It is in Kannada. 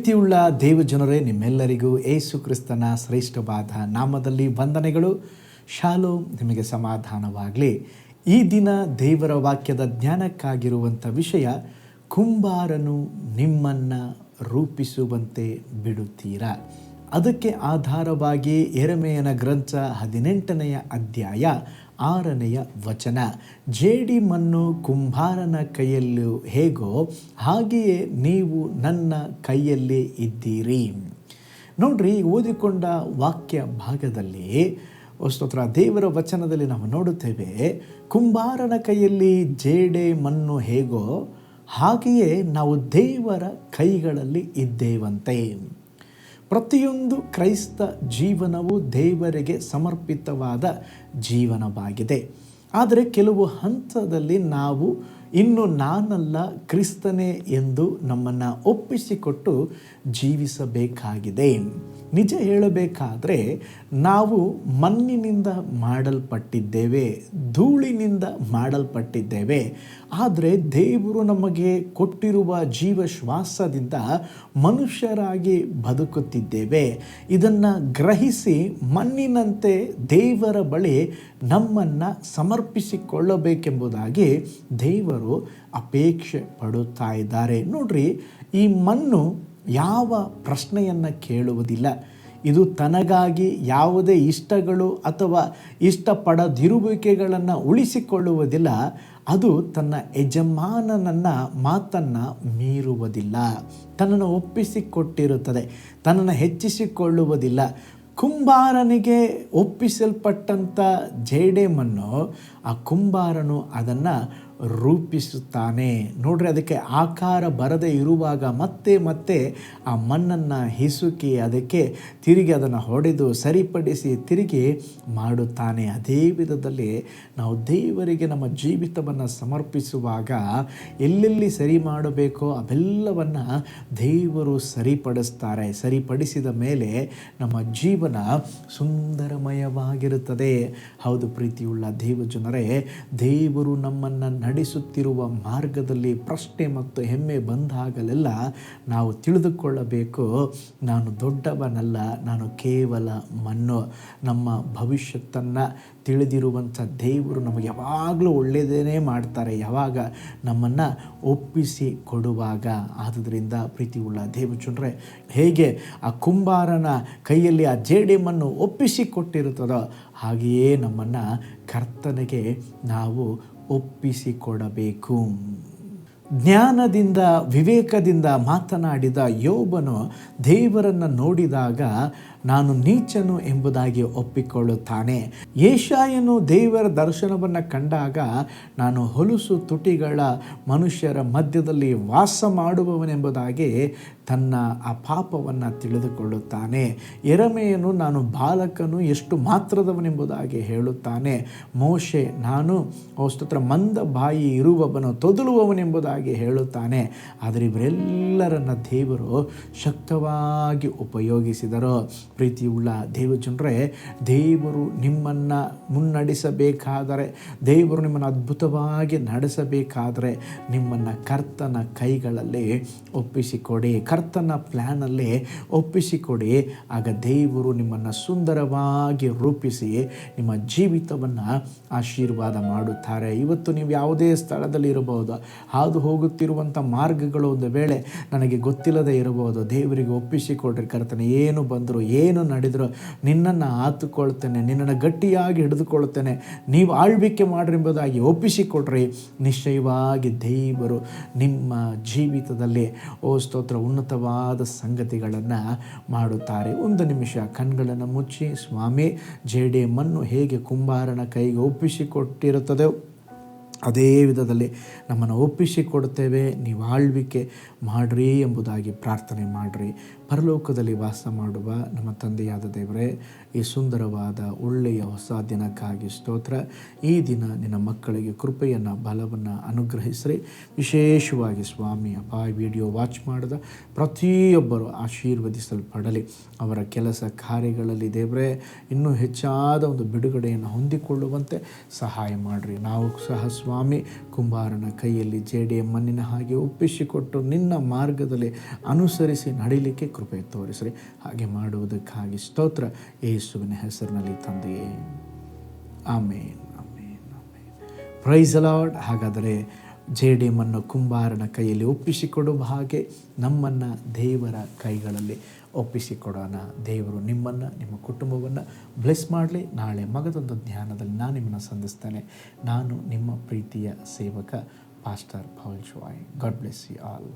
ಪ್ರೀತಿಯುಳ್ಳ ದೇವಜನರೇ, ನಿಮ್ಮೆಲ್ಲರಿಗೂ ಏಸು ಕ್ರಿಸ್ತನ ಶ್ರೇಷ್ಠವಾದ ನಾಮದಲ್ಲಿ ವಂದನೆಗಳು. ಶಾಲೋ ನಿಮಗೆ ಸಮಾಧಾನವಾಗಲಿ. ಈ ದಿನ ದೇವರ ವಾಕ್ಯದ ಜ್ಞಾನಕ್ಕಾಗಿರುವಂಥ ವಿಷಯ, ಕುಂಬಾರನು ನಿಮ್ಮನ್ನು ರೂಪಿಸುವಂತೆ ಬಿಡುತ್ತೀರಾ. ಅದಕ್ಕೆ ಆಧಾರವಾಗಿ ಎರಮೆಯನ ಗ್ರಂಥ ಹದಿನೆಂಟನೆಯ ಅಧ್ಯಾಯ ಆರನೆಯ ವಚನ. ಜೇಡಿ ಮಣ್ಣು ಕುಂಬಾರನ ಕೈಯಲ್ಲೂ ಹೇಗೋ ಹಾಗೆಯೇ ನೀವು ನನ್ನ ಕೈಯಲ್ಲಿ ಇದ್ದೀರಿ. ನೋಡ್ರಿ, ಓದಿಕೊಂಡ ವಾಕ್ಯ ಭಾಗದಲ್ಲಿ ಸ್ತೋತ್ರ, ದೇವರ ವಚನದಲ್ಲಿ ನಾವು ನೋಡುತ್ತೇವೆ, ಕುಂಬಾರನ ಕೈಯಲ್ಲಿ ಜೇಡೆ ಮಣ್ಣು ಹೇಗೋ ಹಾಗೆಯೇ ನಾವು ದೇವರ ಕೈಗಳಲ್ಲಿ ಇದ್ದೇವಂತೆ. ಪ್ರತಿಯೊಂದು ಕ್ರೈಸ್ತ ಜೀವನವು ದೇವರಿಗೆ ಸಮರ್ಪಿತವಾದ ಜೀವನವಾಗಿದೆ. ಆದರೆ ಕೆಲವು ಹಂತದಲ್ಲಿ ನಾವು ಇನ್ನು ನಾನಲ್ಲ ಕ್ರಿಸ್ತನೇ ಎಂದು ನಮ್ಮನ್ನು ಒಪ್ಪಿಸಿಕೊಟ್ಟು ಜೀವಿಸಬೇಕಾಗಿದೆ. ನಿಜ ಹೇಳಬೇಕಾದರೆ ನಾವು ಮಣ್ಣಿನಿಂದ ಮಾಡಲ್ಪಟ್ಟಿದ್ದೇವೆ, ಧೂಳಿನಿಂದ ಮಾಡಲ್ಪಟ್ಟಿದ್ದೇವೆ. ಆದರೆ ದೇವರು ನಮಗೆ ಕೊಟ್ಟಿರುವ ಜೀವ ಶ್ವಾಸದಿಂದ ಮನುಷ್ಯರಾಗಿ ಬದುಕುತ್ತಿದ್ದೇವೆ. ಇದನ್ನು ಗ್ರಹಿಸಿ ಮಣ್ಣಿನಂತೆ ದೇವರ ಬಳಿ ನಮ್ಮನ್ನು ಸಮರ್ಪಿಸಿಕೊಳ್ಳಬೇಕೆಂಬುದಾಗಿ ದೇವರು ಅಪೇಕ್ಷೆ ಪಡುತ್ತಾ ಇದ್ದಾರೆ. ನೋಡ್ರಿ, ಈ ಮಣ್ಣು ಯಾವ ಪ್ರಶ್ನೆಯನ್ನು ಕೇಳುವುದಿಲ್ಲ. ಇದು ತನಗಾಗಿ ಯಾವುದೇ ಇಷ್ಟಗಳು ಅಥವಾ ಇಷ್ಟಪಡದಿರುವಿಕೆಗಳನ್ನು ಉಳಿಸಿಕೊಳ್ಳುವುದಿಲ್ಲ. ಅದು ತನ್ನ ಯಜಮಾನನನ್ನು ಮಾತನ್ನು ಮೀರುವುದಿಲ್ಲ. ತನ್ನನ್ನು ಒಪ್ಪಿಸಿಕೊಟ್ಟಿರುತ್ತದೆ, ತನ್ನನ್ನು ಹೆಚ್ಚಿಸಿಕೊಳ್ಳುವುದಿಲ್ಲ. ಕುಂಬಾರನಿಗೆ ಒಪ್ಪಿಸಲ್ಪಟ್ಟಂಥ ಜೇಡೆಮನ್ನು ಆ ಕುಂಬಾರನು ಅದನ್ನು ರೂಪಿಸುತ್ತಾನೆ. ನೋಡ್ರಿ ಅದಕ್ಕೆ ಆಕಾರ ಬರದೇ ಇರುವಾಗ ಮತ್ತೆ ಮತ್ತೆ ಆ ಮಣ್ಣನ್ನು ಹಿಸುಕಿ ಅದಕ್ಕೆ ತಿರುಗಿ ಅದನ್ನು ಹೊಡೆದು ಸರಿಪಡಿಸಿ ತಿರುಗಿ ಮಾಡುತ್ತಾನೆ. ಅದೇ ವಿಧದಲ್ಲಿ ನಾವು ದೇವರಿಗೆ ನಮ್ಮ ಜೀವಿತವನ್ನು ಸಮರ್ಪಿಸುವಾಗ ಎಲ್ಲೆಲ್ಲಿ ಸರಿ ಮಾಡಬೇಕೋ ಅವೆಲ್ಲವನ್ನು ದೇವರು ಸರಿಪಡಿಸ್ತಾರೆ. ಸರಿಪಡಿಸಿದ ಮೇಲೆ ನಮ್ಮ ಜೀವನ ಸುಂದರಮಯವಾಗಿರುತ್ತದೆ. ಹೌದು ಪ್ರೀತಿಯುಳ್ಳ ದೇವಜನರೇ ದೇವರು ನಮ್ಮನ್ನು ನಡೆಸುತ್ತಿರುವ ಮಾರ್ಗದಲ್ಲಿ ಪ್ರಶ್ನೆ ಮತ್ತು ಹೆಮ್ಮೆ ಬಂದಾಗಲೆಲ್ಲ ನಾವು ತಿಳಿದುಕೊಳ್ಳಬೇಕು. ನಾನು ದೊಡ್ಡವನಲ್ಲ, ನಾನು ಕೇವಲ ಮಣ್ಣು. ನಮ್ಮ ಭವಿಷ್ಯತ್ತನ್ನು ತಿಳಿದಿರುವಂಥ ದೇವರು ನಮಗೆ ಯಾವಾಗಲೂ ಒಳ್ಳೆಯದೇ ಮಾಡ್ತಾರೆ. ಯಾವಾಗ ನಮ್ಮನ್ನು ಒಪ್ಪಿಸಿ ಕೊಡುವಾಗ. ಆದುದರಿಂದ ಪ್ರೀತಿಯುಳ್ಳ ದೇವಚುಂಡ್ರೆ, ಹೇಗೆ ಆ ಕುಂಬಾರನ ಕೈಯಲ್ಲಿ ಆ ಜೇಡಿಮನ್ನು ಒಪ್ಪಿಸಿ ಕೊಟ್ಟಿರುತ್ತದೋ ಹಾಗೆಯೇ ನಮ್ಮನ್ನು ಕರ್ತನೆಗೆ ನಾವು ಒಪ್ಪಿಸಿಕೊಡಬೇಕು. ಜ್ಞಾನದಿಂದ ವಿವೇಕದಿಂದ ಮಾತನಾಡಿದ ಯೋಬನು ದೇವರನ್ನು ನೋಡಿದಾಗ ನಾನು ನೀಚನು ಎಂಬುದಾಗಿ ಒಪ್ಪಿಕೊಳ್ಳುತ್ತಾನೆ. ಏಷಾಯನು ದೇವರ ದರ್ಶನವನ್ನು ಕಂಡಾಗ ನಾನು ಹೊಲಸು ತುಟಿಗಳ ಮನುಷ್ಯರ ಮಧ್ಯದಲ್ಲಿ ವಾಸ ಮಾಡುವವನೆಂಬುದಾಗಿ ತನ್ನ ಆ ಪಾಪವನ್ನು ತಿಳಿದುಕೊಳ್ಳುತ್ತಾನೆ. ಎರಮೆಯನು ನಾನು ಬಾಲಕನು, ಎಷ್ಟು ಮಾತ್ರದವನೆಂಬುದಾಗಿ ಹೇಳುತ್ತಾನೆ. ಮೋಶೆ, ನಾನು ಸ್ತೋತ್ರ, ಮಂದ ಬಾಯಿ ಇರುವವನು, ತೊದಲುವವನೆಂಬುದಾಗಿ ಹೇಳುತ್ತಾನೆ. ಆದರೆ ಇವರೆಲ್ಲರನ್ನ ದೇವರು ಶಕ್ತವಾಗಿ ಉಪಯೋಗಿಸಿದರು. ಪ್ರೀತಿಯುಳ್ಳ ದೇವಜನರೇ, ದೇವರು ನಿಮ್ಮನ್ನು ಮುನ್ನಡೆಸಬೇಕಾದರೆ, ದೇವರು ನಿಮ್ಮನ್ನು ಅದ್ಭುತವಾಗಿ ನಡೆಸಬೇಕಾದರೆ ನಿಮ್ಮನ್ನು ಕರ್ತನ ಕೈಗಳಲ್ಲಿ ಒಪ್ಪಿಸಿಕೊಡಿ, ಕರ್ತನ ಪ್ಲ್ಯಾನಲ್ಲಿ ಒಪ್ಪಿಸಿಕೊಡಿ. ಆಗ ದೇವರು ನಿಮ್ಮನ್ನು ಸುಂದರವಾಗಿ ರೂಪಿಸಿ ನಿಮ್ಮ ಜೀವಿತವನ್ನು ಆಶೀರ್ವಾದ ಮಾಡುತ್ತಾರೆ. ಇವತ್ತು ನೀವು ಯಾವುದೇ ಸ್ಥಳದಲ್ಲಿ ಇರಬಹುದು, ಹಾದು ಹೋಗುತ್ತಿರುವಂಥ ಮಾರ್ಗಗಳು ಒಂದು ವೇಳೆ ನನಗೆ ಗೊತ್ತಿಲ್ಲದೆ ಇರಬಹುದು, ದೇವರಿಗೆ ಒಪ್ಪಿಸಿಕೊಡ್ರಿ ಕರ್ತನೆ, ಏನು ಬಂದರೂ ಏನು ನಡೆದರೂ ನಿನ್ನನ್ನು ಆತುಕೊಳ್ತೇನೆ, ನಿನ್ನನ್ನು ಗಟ್ಟಿಯಾಗಿ ಹಿಡಿದುಕೊಳ್ತೇನೆ ನೀವು ಆಳ್ವಿಕೆ ಮಾಡ್ರಿ ಎಂಬುದಾಗಿ ಒಪ್ಪಿಸಿಕೊಡ್ರಿ. ನಿಶ್ಚಯವಾಗಿ ದೇವರು ನಿಮ್ಮ ಜೀವಿತದಲ್ಲಿ, ಓ ಸ್ತೋತ್ರ, ಉನ್ನತವಾದ ಸಂಗತಿಗಳನ್ನು ಮಾಡುತ್ತಾರೆ. ಒಂದು ನಿಮಿಷ ಕಣ್ಗಳನ್ನು ಮುಚ್ಚಿ, ಸ್ವಾಮಿ ಜೇಡಿ ಮಣ್ಣು ಹೇಗೆ ಕುಂಬಾರನ ಕೈಗೆ ಒಪ್ಪಿಸಿಕೊಟ್ಟಿರುತ್ತದೆ ಅದೇ ವಿಧದಲ್ಲಿ ನಮ್ಮನ್ನು ಒಪ್ಪಿಸಿಕೊಡ್ತೇವೆ ನೀವು ಆಳ್ವಿಕೆ ಮಾಡ್ರಿ ಎಂಬುದಾಗಿ ಪ್ರಾರ್ಥನೆ ಮಾಡಿರಿ. ಪರಲೋಕದಲ್ಲಿ ವಾಸ ಮಾಡುವ ನಮ್ಮ ತಂದೆಯಾದ ದೇವರೇ, ಈ ಸುಂದರವಾದ ಒಳ್ಳೆಯ ಹೊಸ ದಿನಕ್ಕಾಗಿ ಸ್ತೋತ್ರ. ಈ ದಿನ ನಿನ್ನ ಮಕ್ಕಳಿಗೆ ಕೃಪೆಯನ್ನು, ಬಲವನ್ನು ಅನುಗ್ರಹಿಸ್ರಿ. ವಿಶೇಷವಾಗಿ ಸ್ವಾಮಿ ಅಪಾಯ ವಿಡಿಯೋ ವಾಚ್ ಮಾಡಿದ ಪ್ರತಿಯೊಬ್ಬರು ಆಶೀರ್ವದಿಸಲ್ಪಡಲಿ. ಅವರ ಕೆಲಸ ಕಾರ್ಯಗಳಲ್ಲಿ ದೇವರೇ, ಇನ್ನೂ ಹೆಚ್ಚಾದ ಒಂದು ಬಿಡುಗಡೆಯನ್ನು ಹೊಂದಿಕೊಳ್ಳುವಂತೆ ಸಹಾಯ ಮಾಡಿರಿ. ನಾವು ಸಹ ಸ್ವಾಮಿ, ಕುಂಬಾರನ ಕೈಯಲ್ಲಿ ಜೇಡಿಯ ಮಣ್ಣಿನ ಹಾಗೆ ಒಪ್ಪಿಸಿಕೊಟ್ಟು ನಿನ್ನ ಮಾರ್ಗದಲ್ಲಿ ಅನುಸರಿಸಿ ನಡೀಲಿಕ್ಕೆ ಕೃಪೆ ತೋರಿಸ್ರಿ. ಹಾಗೆ ಮಾಡುವುದಕ್ಕಾಗಿ ಸ್ತೋತ್ರ. ಯೇಸುವಿನ ಹೆಸರಿನಲ್ಲಿ ತಂದೆಯೇ. ಆಮೇನ್ ಆಮೇನ್ ಆಮೇನ್. ಪ್ರೈಸ್ ಅಲಾಡ್ ಹಾಗಾದರೆ ಜೇಡಿಯಮ್ಮನ್ನು ಕುಂಬಾರನ ಕೈಯಲ್ಲಿ ಒಪ್ಪಿಸಿಕೊಡುವ ಹಾಗೆ ನಮ್ಮನ್ನು ದೇವರ ಕೈಗಳಲ್ಲಿ ಒಪ್ಪಿಸಿಕೊಡೋಣ. ದೇವರು ನಿಮ್ಮನ್ನು, ನಿಮ್ಮ ಕುಟುಂಬವನ್ನು ಬ್ಲೆಸ್ ಮಾಡಲಿ. ನಾಳೆ ಮಗದೊಂದು ಧ್ಯಾನದಲ್ಲಿ ನಾನು ನಿಮ್ಮನ್ನು ಸಂಧಿಸ್ತೇನೆ. ನಾನು ನಿಮ್ಮ ಪ್ರೀತಿಯ ಸೇವಕ pastor Paul Shai God bless you all